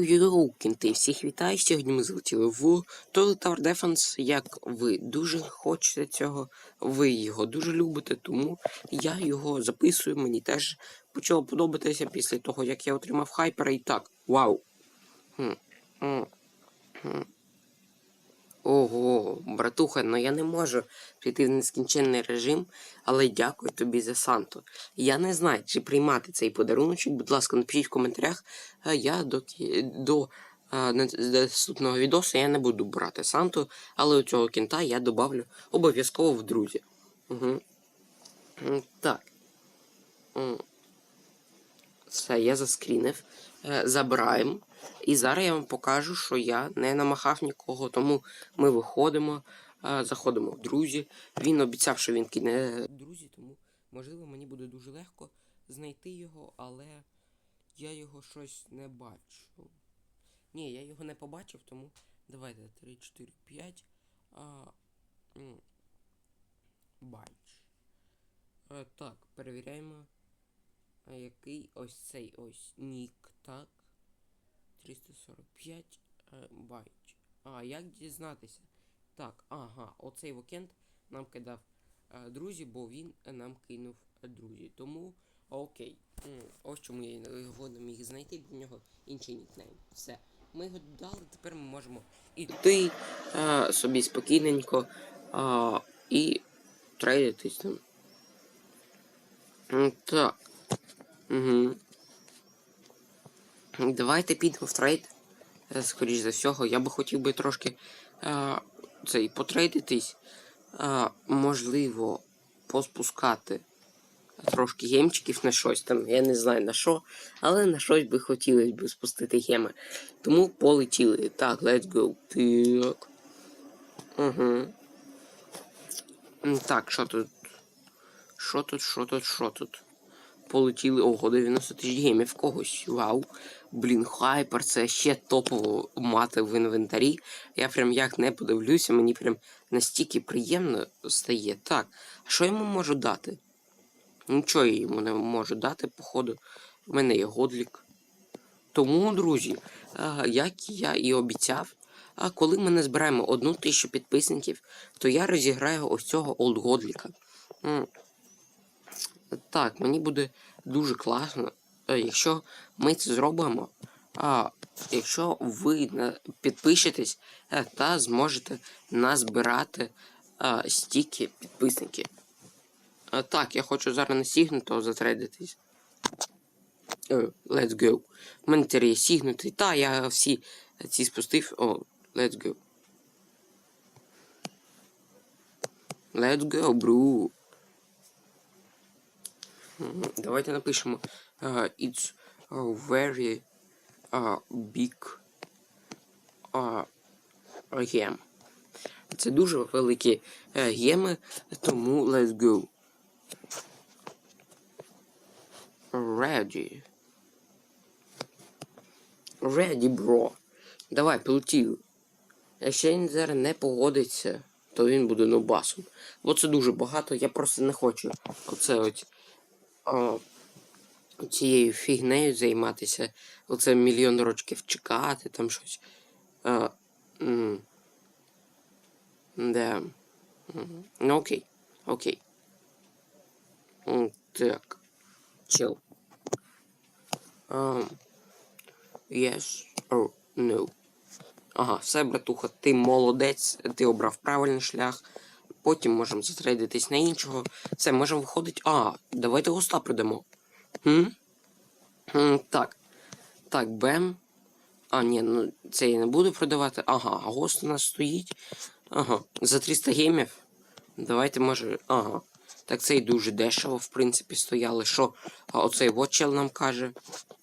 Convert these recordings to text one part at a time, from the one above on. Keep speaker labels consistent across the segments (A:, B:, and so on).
A: Йоу-йоу, ти всіх вітаю. Сьогодні ми залетіли в Total Tower Defense. Як ви дуже хочете цього, ви його дуже любите, тому я його записую. Мені теж почало подобатися після того, як я отримав хайпера. І так, вау. Хм. Хм. Хм. Ого, братуха, ну я не можу піти в нескінченний режим, але дякую тобі за Санту. Я не знаю, чи приймати цей подаруночок. Будь ласка, напишіть в коментарях. А Я до, до а, наступного відосу я не буду брати Санту, але у цього кінта я добавлю обов'язково в друзі. Угу. Так. Все, я заскрінив. Е, Забираємо. І зараз я вам покажу, що я не намахав нікого, тому ми виходимо, заходимо в друзі. Він обіцяв, що він кине друзі, тому можливо мені буде дуже легко знайти його, але я його щось не бачу. Ні, я його не побачив, тому давайте 3, 4, 5. А, бач. Е, так, перевіряємо. А який ось цей ось нік, так. 345 е, байч. А, як дізнатися? Так, ага, оцей вокенд нам кидав е, друзі, бо він нам кинув друзі. Тому окей. Ось чому я його не міг знайти, бо в нього інший нікнейм. Все. Ми його додали, тепер ми можемо іти е, собі спокійненько е, і трейдитись там. Так. Угу. Давайте підемо в трейд. Е, Скоріш за всього, я би хотів би трошки е, цей потрейдитись. Е, можливо, поспускати трошки гемчиків на щось там. Я не знаю на що, але на щось би хотілося б спустити геми. Тому полетіли. Так, let's go. Так. Угу. Так, що тут? Що тут, що тут, що тут? Полетіли. Ого, 90 тисяч гемів в когось. Вау. Блін, хайпер, це ще топово мати в інвентарі. Я прям як не подивлюся, мені прям настільки приємно стає. Так, а що йому можу дати? Нічого я йому не можу дати, походу. В мене є годлік. Тому, друзі, як я і обіцяв, а коли ми не збираємо одну тисячу підписників, то я розіграю ось цього олдгодліка. Так, мені буде дуже класно, е, якщо ми це зробимо. А якщо ви підпишетесь е, та зможете назбирати стільки підписників. А, так, я хочу зараз на сігнуто затрейдитись. Е, Let's go. У мене тепер є сігнутий. Та, я всі ці спустив. О, let's go. Let's go, bro. Давайте напишемо uh, It's very uh, big uh, gem. Це дуже великі е, геми, тому let's go. Ready. Ready, bro. Давай, полетів. Якщо він зараз не погодиться, то він буде нубасом. Бо це дуже багато, я просто не хочу оце от а, цією фігнею займатися. Оце мільйон рочків чекати, там щось. А, м, да. Ну окей. Окей. Так. Chill. Um, yes or no. Ага, все, братуха, ти молодець, ти обрав правильний шлях. Потім можемо затрейдитись на іншого. Все, можемо виходити. А, давайте госта продамо. Хм? Хм, так. Так, бем. А, ні, ну це я не буду продавати. Ага, гост у нас стоїть. Ага, за 300 гемів. Давайте, може. Ага. Так це і дуже дешево, в принципі, стояли. Що? А оцей вотчел нам каже.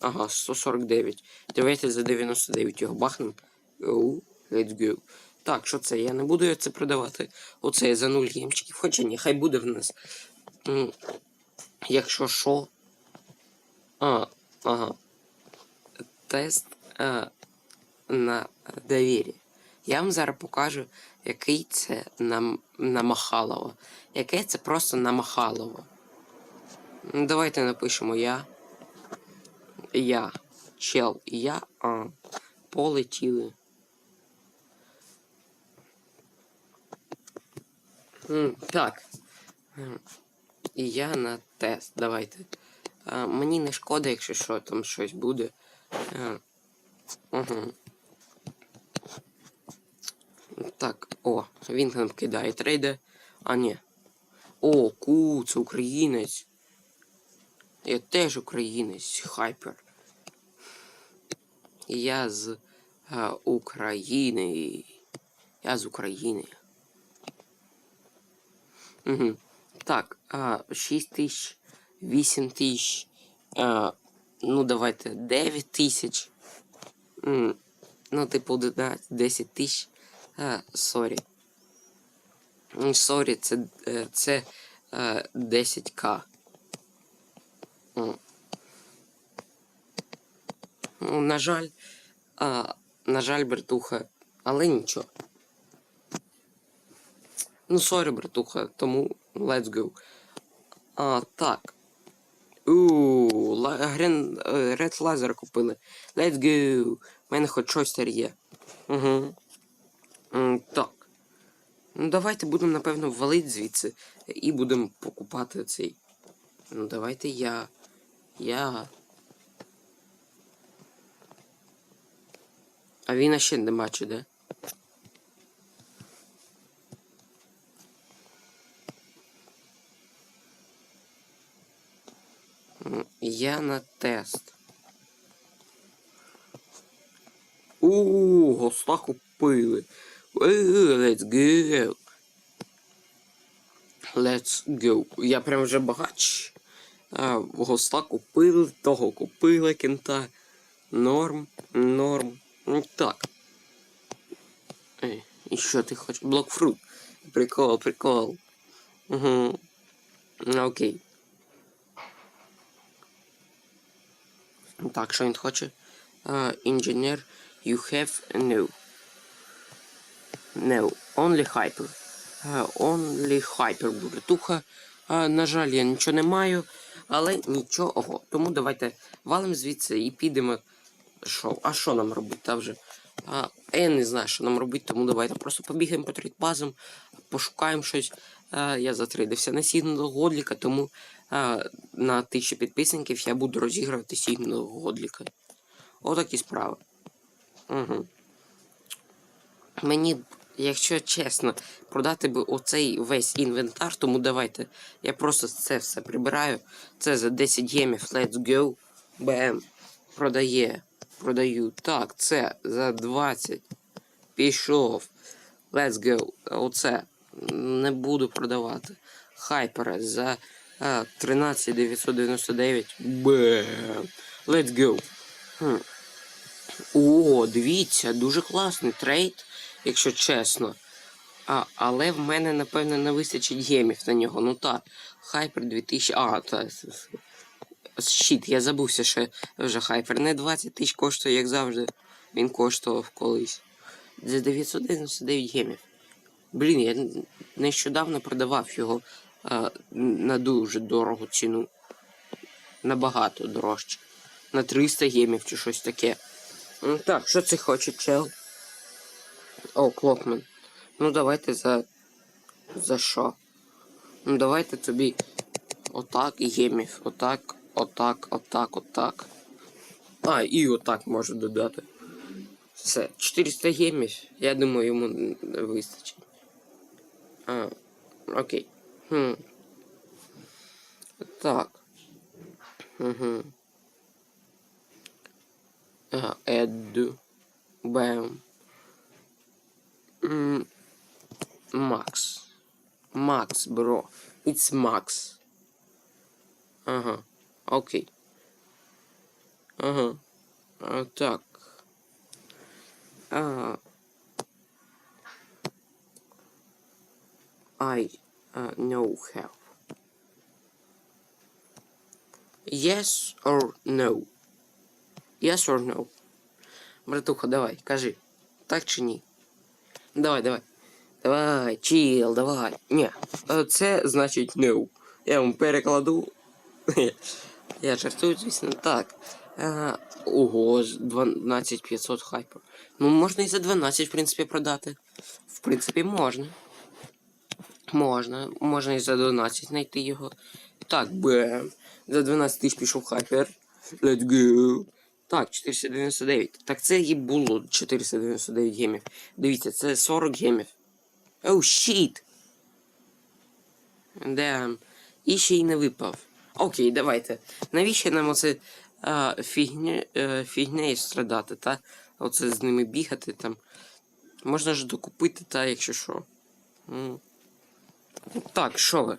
A: Ага, 149. Давайте за 99 його бахнем. Оу, let's go. Так, що це? Я не буду це продавати. Оце за 0 гемчиків. Хоча ні, хай буде в нас. Якщо що. А, ага. Тест а, на довір'я. Я вам зараз покажу, який це нам намахалово. Яке це просто намахалово. Ну, Давайте напишемо я. Я. Чел. Я. А. полетіли. Так. І я на тест. Давайте. Мені не шкода, якщо що, там щось буде. Угу. Так, о, він нам кидає трейди. А, ні. О, ку, це українець. Я теж українець, хайпер. Я з а, України. Я з України. Угу. Так, а, 6 тисяч, 8 тисяч, ну давайте 9 тисяч. Ну, типу, 11, 10 тисяч. Сорі. Сорі, це, е, це е, 10к. М. Ну, на жаль, на жаль, братуха, але нічого. Ну, сорі, братуха, тому let's go. А, так. Ууу, грен, е, Red Laser купили. Let's go. У мене хоч щось є. Угу. Так. Ну, давайте будемо, напевно, валити звідси і будемо покупати цей. Ну, давайте я. Я. А він ще не бачить, де? М, Я на тест. У, госта купили. Е, Let's go. Let's go. Я прям вже багач. А, госта купили, того купили кента. Норм, норм. Так. Ей, і що ти хочеш? Блокфрут. Прикол, прикол. Угу. Окей. Так, що він хоче? Uh, you have no. No, only hyper. Uh, only hyper братуха. Uh, на жаль, я нічого не маю, але нічого. Тому давайте валимо звідси і підемо. Шо? А що нам робити? Та вже. А, я не знаю, що нам робити, тому давайте просто побігаємо по трейдбазам, пошукаємо щось. Я затрейдився на сігнал Годліка, тому на тисячу підписників я буду розігрувати сігнал Годліка. Отакі справи. Угу. Мені, якщо чесно, продати би оцей весь інвентар, тому давайте. Я просто це все прибираю. Це за 10 гемів Let's go. Бем. Продає. Продаю. Так, це за 20. Пішов. Let's go. Оце. Не буду продавати. Хайпера за 13999. Бем. Let's go. Хм. О, дивіться, дуже класний трейд, якщо чесно. А, але в мене, напевно, не вистачить гемів на нього. Ну так, Хайпер 2000. А, та. Щіт, я забувся, що вже Хайпер не 20 тисяч коштує, як завжди. Він коштував колись. За 999 гемів. Блін, я нещодавно продавав його а, на дуже дорогу ціну. Набагато дорожче. На 300 гемів чи щось таке. Ну так, що це хоче, чел? О, Клокмен. Ну давайте за. За що? Ну давайте тобі. Отак гемів. Отак, отак, отак, отак. А, і отак можу додати. Все, 400 гемів. Я думаю, йому вистачить. А, окей. Хм. Так. Угу. Add bam mm, max max bro it's max ага окей ага а, так а, I uh, no help yes or no Yes or no? Братуха, давай, кажи. Так чи ні? Давай, давай. Давай, чіл, давай. Ні. Це значить no. Я вам перекладу. Я жартую, звісно, так. Е, ого, 12500 хайпер. Ну, можна і за 12, в принципі, продати. В принципі, можна. Можна. Можна і за 12 знайти його. Так, бем. За 12 тисяч пішов хайпер. Let's go. Так, 499. Так це і було 499 гемів. Дивіться, це 40 гемів. Оу, щіт! Де. І ще й не випав. Окей, давайте. Навіщо нам оце а, фігня, е, фігнею страдати, та? Оце з ними бігати там. Можна ж докупити, та якщо що. М. Так, що ви?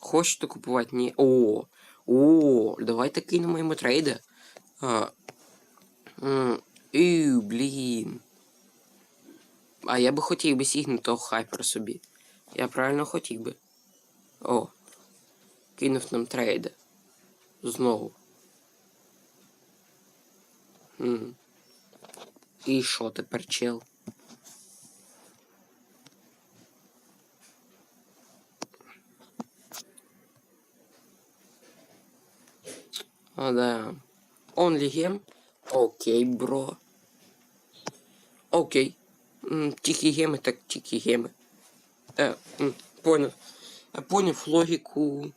A: Хочете купувати? Ні. О! О, давайте кинемо йому трейди. А, Ію, блін. А я би хотів би сігнути того хайпера собі. Я правильно хотів би. О. Кинув нам трейди. Знову. М. І що тепер, чел? А, да. Only him? Окей, бро. Окей. Тільки геми, так тільки геми. Е, поняв. Я поняв логіку.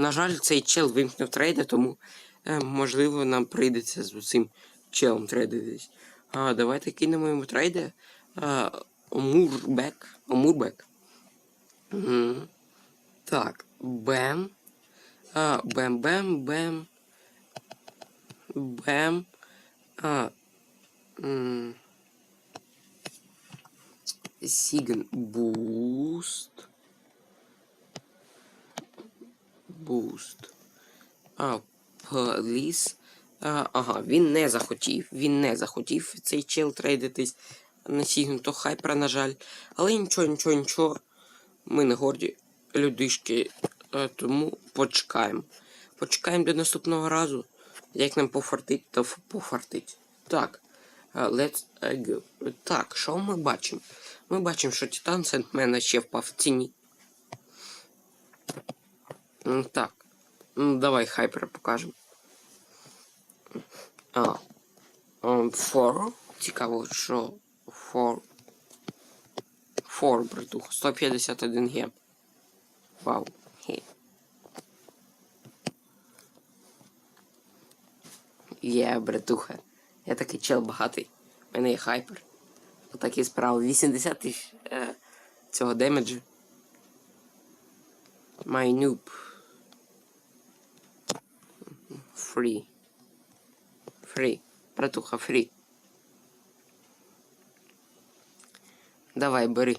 A: На жаль, цей чел вимкнув трейди, тому е, можливо нам прийдеться з цим челом трейдитись. А, давайте кинемо йому трейди. А, Омурбек. Омурбек. Угу. Так, бем. А, бем, бем, бем. Бем. А. м, Сігн буст. Буст. А, поліс. А, ага, він не захотів. Він не захотів цей чел трейдитись на сігнуто хайпера, на жаль. Але нічого, нічого, нічого. Ми не горді людишки, тому почекаємо. Почекаємо до наступного разу. Як нам пофартить, то пофартить. Так. Let's go. Так, що ми бачимо? Ми бачимо, що Титан Сентмена ще впав в ціні. М, Так. Ну, давай хайпер покажемо. А. Фор. Цікаво, що фор. Фор, братуха. 151 гем. Вау. Хе. Є, братуха. Я такий чел багатий. У мене є хайпер. Отакі справи. 80 тисяч е, цього демеджу. My noob. Free. Free. Братуха, free. Давай, бери.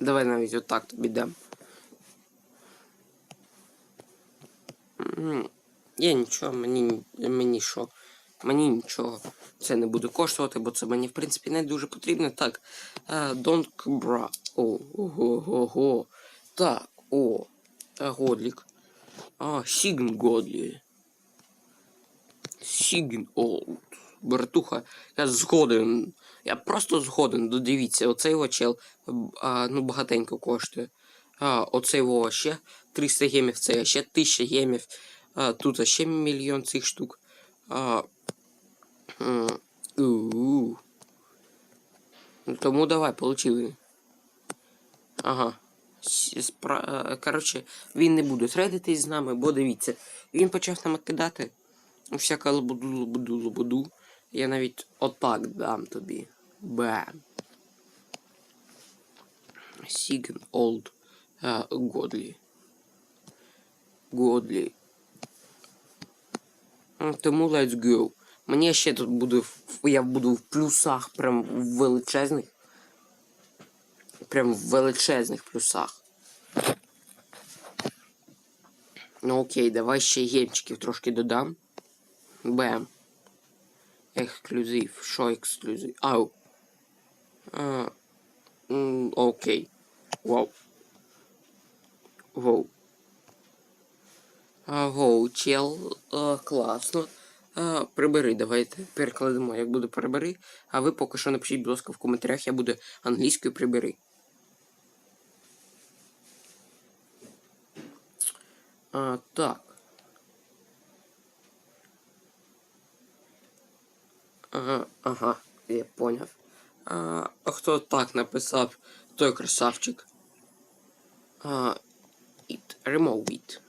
A: Давай навіть отак тобі дам. Я нічого, мені, мені що? Мені нічого. Це не буде коштувати, бо це мені в принципі не дуже потрібно. Так. е, Донк бра. О, ого, ого. Так, о. е, Годлік. А, Сігн Годлі. Сігн Олд. Братуха, я згоден. Я просто згоден. Додивіться, оцей його чел а, ну, багатенько коштує. А, оцей його ще 300 гемів, це ще 1000 гемів. А, тут ще мільйон цих штук. А, м, у-у. Ну, Тому давай, получили. Ага. Спра- е, Коротше, він не буде трейдитись з нами, бо дивіться, він почав нам кидати всяка лобуду, лобуду, лобуду. Я навіть отак дам тобі. Бам. Сігн Олд Годлі. Годлі. Тому let's go. Мені ще тут буде, я буду в плюсах, прям величезних. Прям в величезних плюсах. Ну окей, давай ще гемчиків трошки додам. Бем. Ексклюзив. Що ексклюзив? Ау. А, окей. Вау. Воу. А, чел. А, класно. А, прибери, давайте перекладемо, як буде прибери. А ви поки що напишіть, будь ласка, в коментарях, я буду англійською прибери. А, так. Ага, ага, я поняв. А, а хто так написав, той красавчик. А, it, remove it.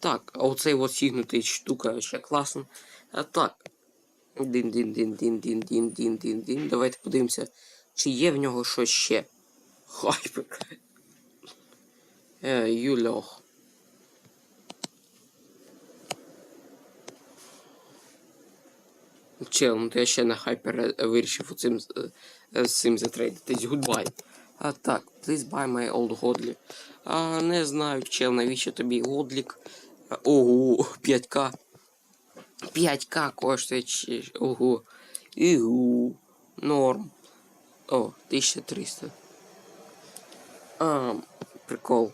A: Так, а оцей от сігнутий штука ще класно. А, так. Дин дин дин дин дин дин дин дин дин. Давайте подивимося, чи є в нього щось ще. Хайпер. Е, Юльох. Чел, ну то я ще на хайпер вирішив оцим, е, цим затрейдитись. Гудбай. А так, please buy my old Godly. А, не знаю, чел, навіщо тобі Годлік. Ого, 5к. 5к коштує. Ого. Ігу. Норм. О, 1300. А, прикол.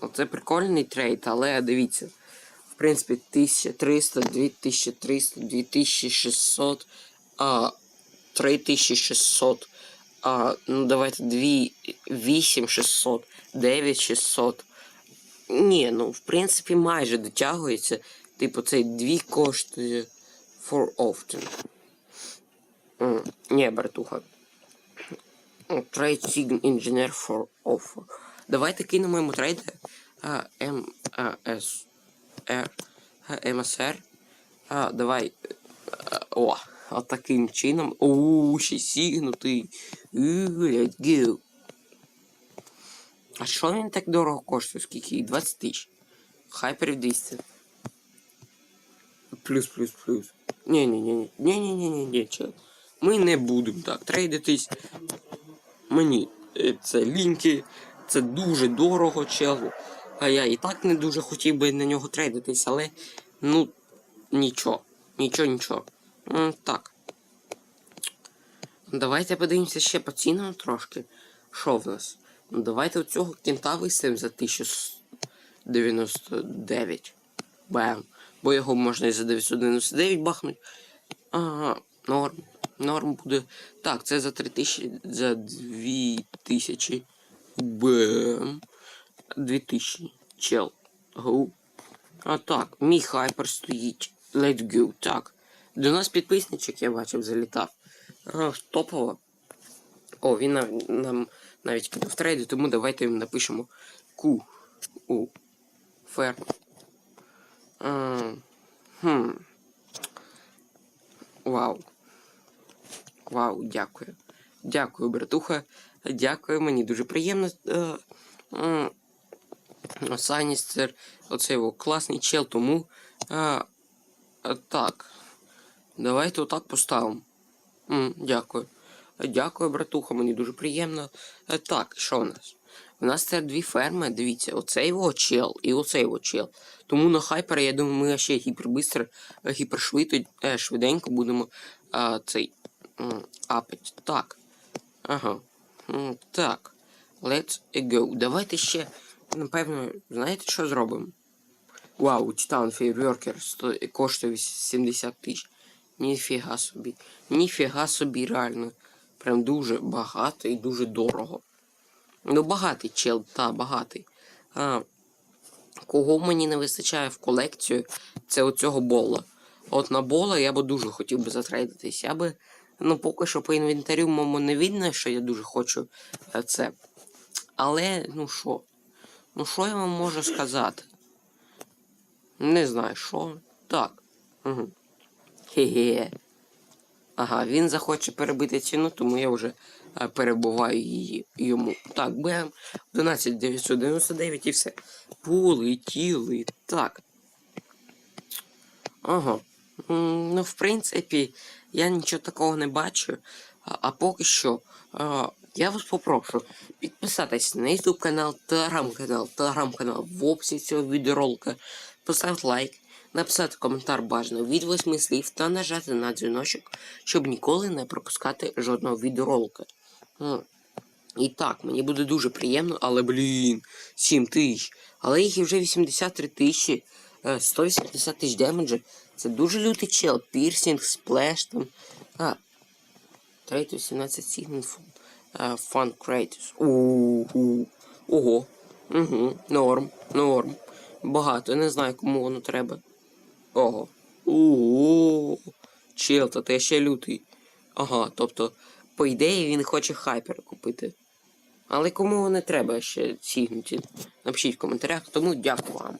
A: Оце прикольний трейд, але дивіться. Принципі, 1300, 2300, 2600, а 3600. А, ну давайте 2, 8600, 9600. Ні, ну в принципі майже дотягується. Типу, цей 2 коштує for often. М, Ні, братуха. Trade Sign Engineer for Offer. Давайте кинемо йому трейди. А, Е, е, R, MSR. А, Давай. Е, о, От таким чином. О, ще сігнутий. А що він так дорого коштує? Скільки? 20 тисяч. Хай перевдисться. Плюс, плюс, плюс. Ні-ні-ні. Ні-ні-ні-ні, чого? Ми не будемо так трейдитись. Мені це ліньки. Це дуже дорого, челу. А я і так не дуже хотів би на нього трейдитись, але ну нічого. Нічого, нічого. Так. Давайте подивимося ще по цінам трошки. Що в нас? Ну давайте оцього кінта виставимо за 1099. Бем. Бо його можна і за 999 бахнути. Ага, норм. Норм буде. Так, це за 3000, за 2000. Бем. 2000. Чел. Гу. А так, мій хайпер стоїть. Let's go. Так. До нас підписничок, я бачив, залітав. А, топово. О, він нам, нам навіть кидав трейди, тому давайте їм напишемо Q. У. Фер. А, хм. Вау. Вау, дякую. Дякую, братуха. Дякую, мені дуже приємно. Саністер, оцей його класний чел, тому. Е, е, так. Давайте отак поставимо. М, дякую. Дякую, братуха, мені дуже приємно. Е, так, що у нас? У нас це дві ферми, дивіться, оцей його чел і оцей його чел. Тому на хайпера, я думаю, ми ще гіпербистро, е, гіпершвидко, е, швиденько будемо е, цей апить. Так. Ага. Так. Let's go. Давайте ще, напевно, знаєте, що зробимо? Вау, Титан фейерверкер коштує 70 тисяч. Ніфіга собі. Ніфіга собі, реально. Прям дуже багато і дуже дорого. Ну, багатий чел, та, багатий. А, кого мені не вистачає в колекцію, це оцього бола. От на бола я би дуже хотів би затрейдитись. Я би, ну, поки що по інвентарю моєму не видно, що я дуже хочу е, це. Але, ну що? Ну, що я вам можу сказати? Не знаю, що. Так. Угу. Хе-хе. Ага, він захоче перебити ціну, тому я вже е, перебуваю її йому. Так, бем. 11999 і все. Полетіли. Так. Ага. Ну, в принципі, я нічого такого не бачу. А, а поки що. А, я вас попрошу підписатись на YouTube канал, телеграм-канал, телеграм-канал в описі цього відеоролика, поставити лайк, написати коментар бажано від 8 слів та нажати на дзвіночок, щоб ніколи не пропускати жодного відеоролика. І так, мені буде дуже приємно, але блін, 7 тисяч. Але їх вже 83 тисячі, е, 180 тисяч демеджа. Це дуже лютий чел. Пірсінг, сплеш там. А, Трейд 18 Sigmund Fun Creators. Ууу. Ого. Угу. Норм. Норм. Багато, я не знаю, кому воно треба. Ого. Ого. Чел, та ти ще лютий. Ага, тобто, по ідеї він хоче хайпер купити. Але кому не треба ще сігнуті? Напишіть в коментарях, тому дякую вам.